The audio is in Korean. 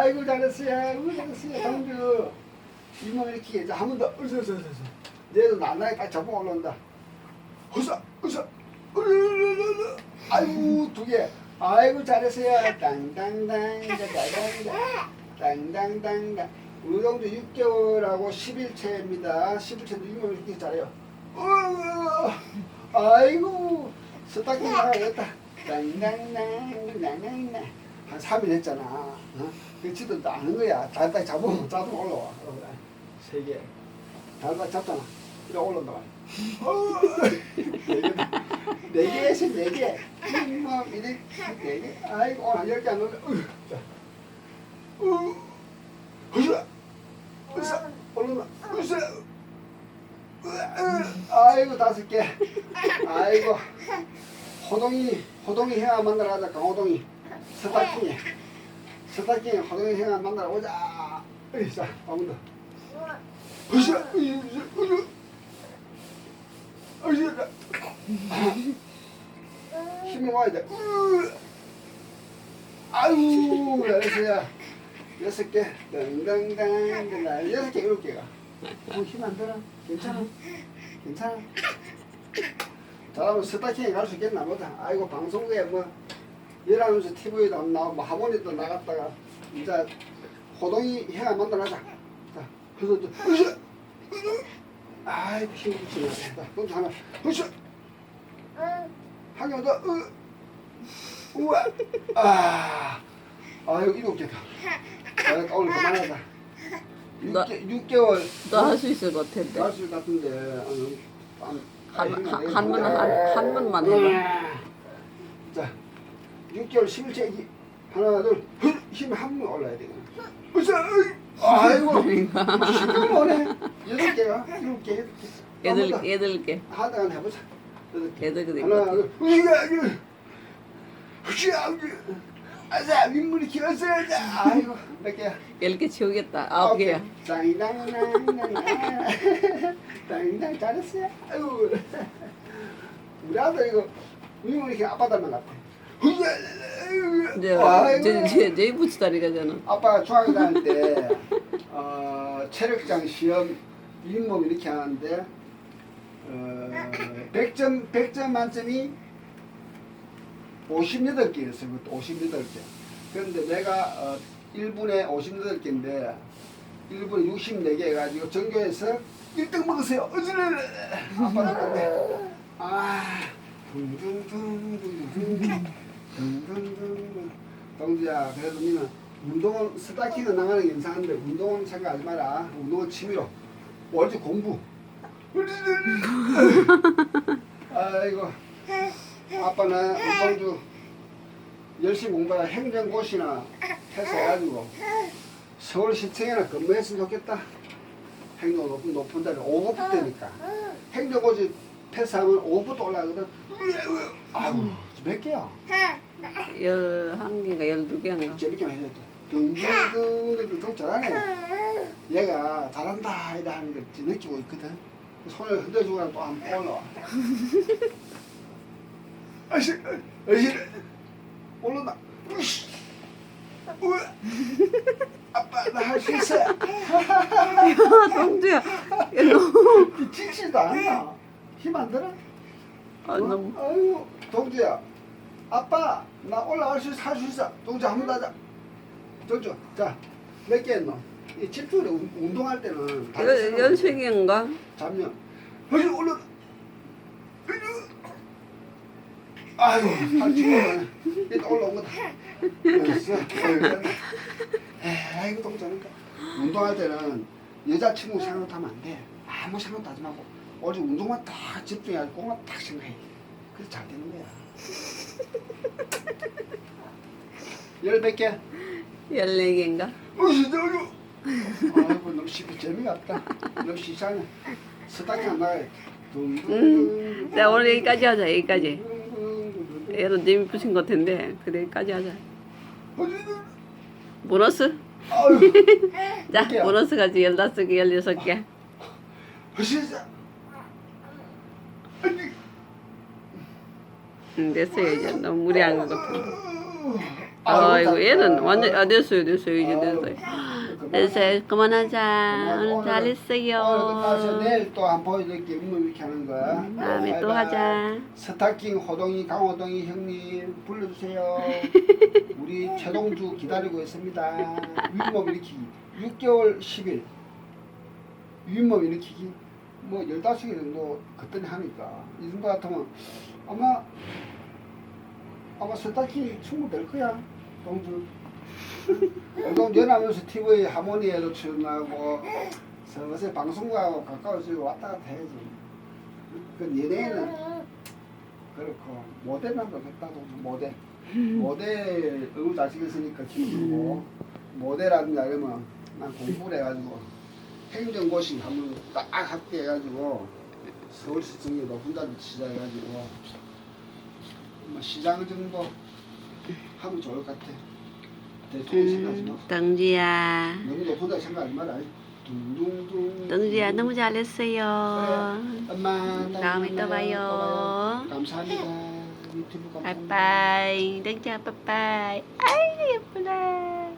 아이고 잘했어요. 아이고 잘했어요. 동주. 이모 이렇게 해서 한번 더. 어서 어서. 어서. 얘도 나나에 딱 잡고 올라온다. 어서 어서. 으르르르르. 아이고 두 개. 아이고 잘했어요. 땅땅땅. 우리 동주 6개월하고 11채입니다. 11채도 이모 이렇게 잘해요. 어이구. 아이고 스타킹. 땅땅땅 땅땅땅. 한 3일 했잖아. 어? 그 지도 아는 거야. 달달 잡으면 자동 올라와. 세 개. 달달 잡잖아. 이래 올라온다. 어, 네. 네 개에서 네 개. 뭐 이래 네 개. 아이고 오늘 열개 안 올라. 으, 자. 어, 으쌰. 으쌰. 올라온다. 으쌰. 으, 아이고 다섯 개. 아이고 호동이 호동이 형아 만나러 가자 강호동이 스타킹에 스타킹에 호동이 형아 만나러 오자. 으이, 자 더. 으쌰. 으쌰. 으쌰. 으쌰. 힘이 와야 돼. 으. 아유 잘했어요. 여섯 개. 덩덩덩. 여섯 개 일곱 개가. 어, 힘안 들어? 괜찮아? 괜찮아? 잘하면 스타킹에 갈 수 있겠나 보다. 아이고 방송국에 뭐 열하면서 TV에도 안 나오고 뭐 학원에도 나갔다가 이제 호동이 형아 만나가자. 자, 그래서 또 으쌰! 힘이 붙이네. 자, 그럼 하나 으쌰! 더 으! 우와! 아! 아이고 일곱 개다. 아, 오늘 그만하자. 나- 6개월 너 할 수 있을 것 같은데. 갈수 같은데 안- 한, 한, 한, 번, 한, 한 번만 해봐. 자, 6개월 11째 하나 둘힘한번 올라야 되거든. 으쌰. 아이고 시간 오네. 여덟 개가 일곱 개. 애들, 애들 게. 하다가 해보자. 여덟 개. 하나 둘 으쌰, 으쌰. 아자 민물이 길었어야 아이고 몇 개야? 열개 치우겠다. 아홉 개야. 땅땅땅땅 땅땅 잘했어요. 아유 우리 아들 이거 민물이 이렇게 아빠 같아. 이제, 아이고. 이제, 이제 붙이다니까 저는. 아빠가 중학교 다닐 때 어, 체력장 시험 윗몸 이렇게 하는데 어, 100점 100점 만점이 58개였어요. 그것도 58개. 그런데 내가 어, 1분에 58개인데 1분에 64개 해가지고 전교에서 1등 먹었어요. 어지러워. 아빠는 근데 아 둥둥둥둥둥둥 둥둥둥둥 동주야 그래도 니는 운동은 스타킹은 나가는 게 이상한데 운동은 생각하지 마라. 운동은 취미로. 월주 공부. 아이고 아빠는 동주 열심히 공부하다 행정고시나 패스해가지고 서울 시청에나 근무했으면 좋겠다. 행정 높은 높은 데는 5급 되니까 행정고시 패스하면 5급도 올라가거든. 아유 몇 개야? 열한 개인가 열두 개인가. 좀 잘하네. 얘가 잘한다 이다 하는 걸 느끼고 있거든. 손을 흔들주고 또안 올라와. 아씨, 아씨, 올라온다. 우와. 아빠 나 할 수 있어. 야, 동주야. 야, 너. 지치지도 않아. 힘 안 들어? 아, 너무. 아유, 동주야. 아빠, 나 올라갈 수 있어, 할 수 있어. 동주 한번더 하자. 동주, 자, 몇 개 했노? 이 집중에 운- 운동할 때는 다른 이거 연세 개인가? 잠면. 어이 올라. 아유, 한 친구는 이따 올라온 거다. 됐어. 아이고 동자니까. 운동할 때는 여자친구 생각하면 안 돼. 아무 생각도 하지 말고 오직 운동만 딱 집중해가지고 그것만 딱 생각해. 그래 잘 되는 거야. 열몇 개? 열네 개인가? 어이 저요. 아이고 너무 쉽게 재미가 없다. 너무 시장에 스타킹 안 나가요. 응. 자, 오늘 여기까지 하자, 여기까지. 얘도 재미 붙인 것 같은데, 그래, 여기까지 하자. 보너스? 자. 보너스 가지 열다섯 개, 열여섯 개. 진짜. 아니, 응, 됐어요, 이제. 너무 무리한 것. 어, 아이고 얘는 완전 아 됐어요 됐어요 이제 됐어요. 됐어요 그만하자 오늘 잘했어요. 끝나서 내일 또한번 보여줄게 뭐 이렇게 하는 거야. 다음에 또 바이바이. 하자. 스타킹 호동이 강호동이 형님 불러주세요. 우리 최동주 기다리고 있습니다. 윗몸 일으키기 6개월 10일 윗몸 일으키기 뭐 15개 정도 그때는 하니까 이 정도 같으면 아마 아마 스타킹 충분될 거야 동주 운동 연하면서 TV 하모니에도 출연하고 서서히 방송국하고 가까워지고 왔다 갔다 해야지. 그 연예인은 그렇고 모델만 그랬다 동주 모델. 모델 너무 잘생겼으니까 기쁘고 모델하는 게 아니면 난 공부를 해가지고 행정고시 한번 딱 합격해가지고 서울시청에 높은 자리 치자 해가지고 뭐 시장 정도 하면 좋을 것 같아. 대통령 생각하지 마. 음, 덩지야. 너무 높은 자리 생각하지 마라. 둥둥둥. 덩지야 너무 잘했어요. 엄마 다음에 또 봐요. 감사합니다. 유튜브 감사합니다 빠이빠이. 덩지야 빠이빠이. 아이고 예쁘다.